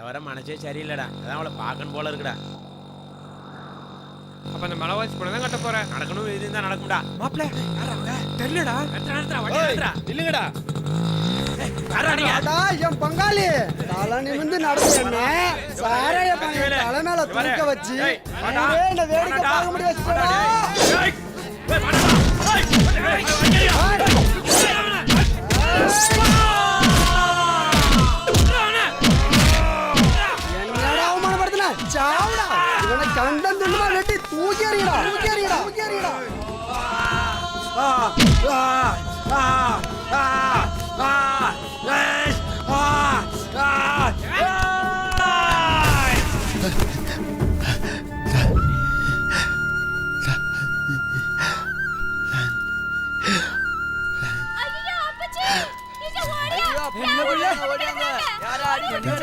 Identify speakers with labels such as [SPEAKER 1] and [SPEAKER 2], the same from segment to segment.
[SPEAKER 1] வர வர மனசே சரியில்லடா. அதான் அவளை பார்க்கணும் போல இருக்குடா.
[SPEAKER 2] அப்ப அந்த மலைவாசி பொண்ணு தான் கட்ட போறேன்
[SPEAKER 1] நடக்கணும் இது தான் நடக்கும்டா.
[SPEAKER 2] மாப்பிள்ள தெரியலடா.
[SPEAKER 1] நிறுத்துறா, நிறுத்துறா, வண்டி.
[SPEAKER 3] இல்லைங்கடா
[SPEAKER 4] என் பங்காளி. தலை நிமிந்து நடந்து சாராய பையன் தலை மேல தூக்க வச்சு. வேடிக்கை. பார்க்க
[SPEAKER 3] யாரா அடி பண்ணி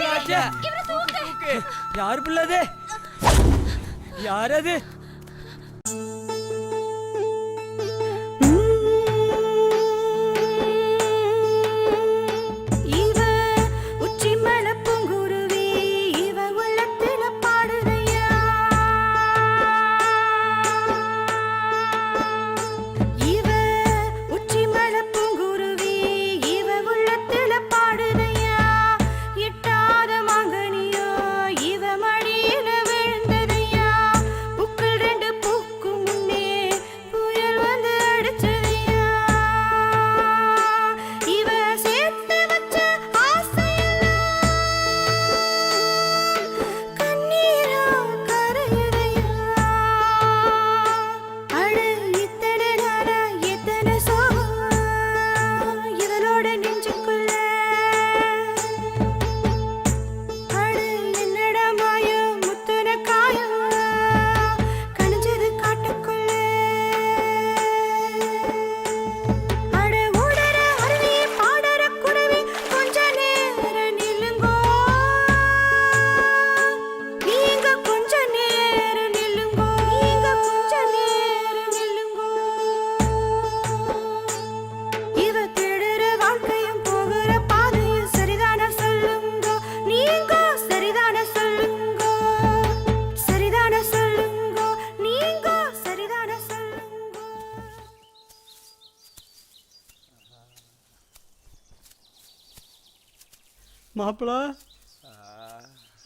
[SPEAKER 4] மாப்பிள.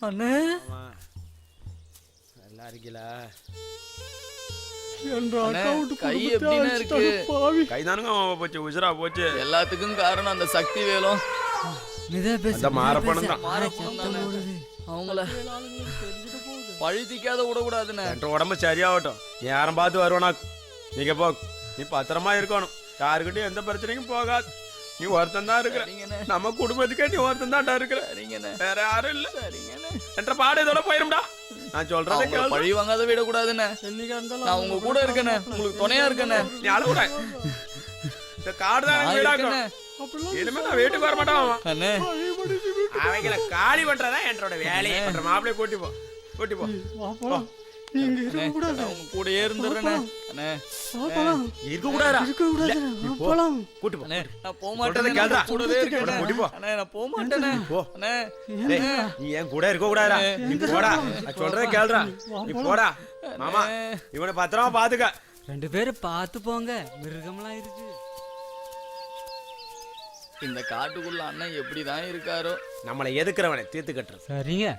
[SPEAKER 3] அண்ணே.
[SPEAKER 1] நல்லா இருக்கீங்களா
[SPEAKER 5] எல்லாத்துக்கும் காரணம் அந்த சக்தி வேலும். அவங்கள பழுதிக்காத விடக்கூடாதுண்ணே.
[SPEAKER 1] என்ற உடம்பு சரியாகட்டும். நீ யாரும் பார்த்து வருவானா? நீங்க போ. நீ பத்திரமா இருக்கணும். யாருக்கிட்டையும் எந்த பிரச்சனைக்கும் போகாது. நீ ஒருத்தன் தான் இருக்கிற நம்ம குடும்பத்துக்கே நீ ஒருத்தன் தான்டா இருக்கிற வேற யாரும் இல்ல. என்ற பாடு இதோட போயிரும்டா. நான் சொல்றதை
[SPEAKER 5] பழி வாங்காத
[SPEAKER 4] என்னைக்கா இருந்தாலும்
[SPEAKER 5] நான் உங்க கூட இருக்கேனே உங்களுக்கு துணையா இருக்கேனே
[SPEAKER 1] நீ அழுகுட. இந்த காடு தான்
[SPEAKER 5] இருக்கேனே
[SPEAKER 1] இனிமே நான் வீட்டுக்கு வர மாட்டான் அவங்கள காலி பண்றதா என்னோட வேலையை. பண்ற மாப்பிளைய கூட்டி போ. கூட்டி போ.
[SPEAKER 4] நீங்க இருக்க கூடாது
[SPEAKER 5] கூடயே அண்ணே
[SPEAKER 4] மாப்பிள
[SPEAKER 1] இருக்க கூடாதா
[SPEAKER 4] இருக்க கூடாது மாப்பிள
[SPEAKER 1] கூட்டி போ.
[SPEAKER 5] நான் போக மாட்டேனே.
[SPEAKER 1] கேளுடா.
[SPEAKER 5] கூடவே இருக்கேனே.
[SPEAKER 1] கூட்டி போ.
[SPEAKER 5] அண்ணே நான் போக மாட்டேனே.
[SPEAKER 1] போ.
[SPEAKER 5] அண்ணே
[SPEAKER 1] டேய், நீ என் கூட இருக்க கூடாதா நீ போடா. நான் சொல்றதை கேளுடா. நீ போடா. மாமா இவனை பத்திரமா பாத்துக்க.
[SPEAKER 6] ரெண்டு பேரும் பார்த்து போங்க. மிருகம்லாம் இருக்கு.
[SPEAKER 5] இந்த காட்டுக்குள்ள அண்ணன் எப்படிதான் இருக்காரோ?
[SPEAKER 1] நம்மளை எதுக்குறவனை தீர்த்து கட்டுறது?
[SPEAKER 6] சரிங்க.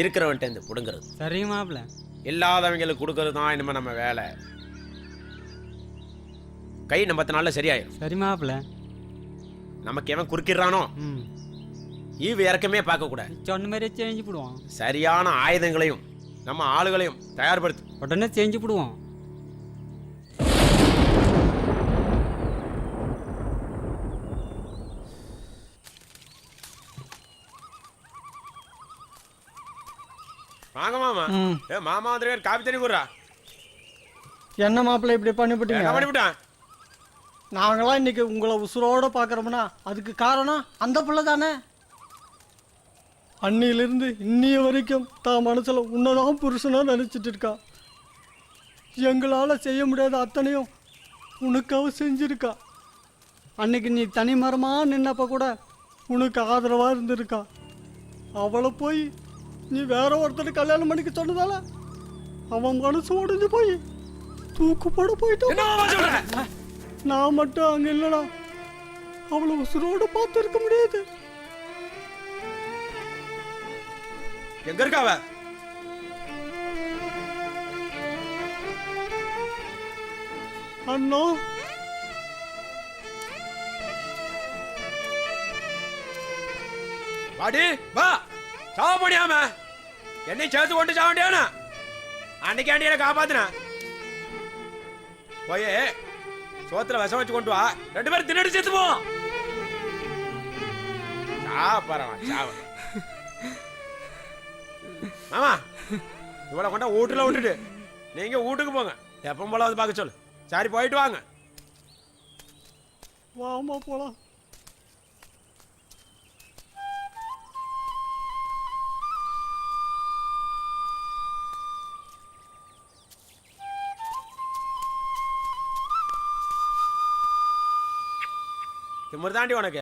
[SPEAKER 1] இருக்கிறவன்ட்ட இருந்து புடுங்கிறது.
[SPEAKER 6] சரிங்க மாப்பிள்ள.
[SPEAKER 1] இல்லாதவங்களுக்கு கொடுக்கறது தான் இனிமே நம்ம வேலை. கை நம்ம பத்து நாள்ல சரியாயிரும்.
[SPEAKER 6] சரி மாப்பிள்ள.
[SPEAKER 1] நமக்கு எவன் குறுக்கிடுறானோ? ஈவு இறக்கமே பார்க்க கூடாது
[SPEAKER 6] சொன்ன மாதிரியே செஞ்சு போடுவோம்
[SPEAKER 1] சரியான ஆயுதங்களையும் நம்ம ஆளுகளையும் தயார்படுத்து.
[SPEAKER 6] உடனே செஞ்சு போடுவோம்
[SPEAKER 1] வாங்க மாமா. ஏ மாமா வந்து காப்பி தண்ணி குடுறா.
[SPEAKER 4] என்ன மாப்பிள்ள இப்படி பண்ணிவிட்டீங்க?
[SPEAKER 1] பண்ணிவிட்டான்
[SPEAKER 4] நாங்களாம் இன்னைக்கு உங்களை உசுரோட பார்க்குறோம்னா அதுக்கு காரணம் அந்த பிள்ளை தானே? அன்னியிலிருந்து இன்னிய வரைக்கும் தான் மனசுல உன்னதான் புருஷனா நினைச்சிட்டு இருக்கா. எங்களால செய்ய முடியாத அத்தனையும் உனக்காக செஞ்சிருக்கா. அன்னைக்கு நீ தனி மரமா நின்னப்ப கூட உனக்கு ஆதரவா இருந்திருக்கா. அவளை போய் நீ வேற ஒருத்தர் கல்யாணம் பண்ணிக்க சொன்னதால அவன் மனசு உடைஞ்சு போய் தூக்கு போட போயிட்டான் நான் மட்டும் அங்க இல்லடா. அவளை உசுரோட பார்த்து இருக்க முடியாது.
[SPEAKER 1] எங்க இருக்கா அவ?
[SPEAKER 4] அண்ணா.
[SPEAKER 1] வாடி வா. சாவ முடியாம? என்னை சேர்த்து கொண்டு சாவ முடியாம அன்னைக்கு ஆண்டி என்ன காப்பாத்துன? போய் சோத்துல விஷம் வச்சு கொண்டு வா. ரெண்டு பேரும் தின்னடி சேர்த்து போவோம் சாப்பறவன் சாவ. மாமா இவ்வளவு கொண்டா வீட்டுல விட்டுட்டு நீங்க வீட்டுக்கு போங்க. எப்பவும் போல வந்து பார்க்க சொல்லு. சரி போயிட்டு வாங்க.
[SPEAKER 4] வாமா போலாம்.
[SPEAKER 1] திமிர் தாண்டி உனக்கு.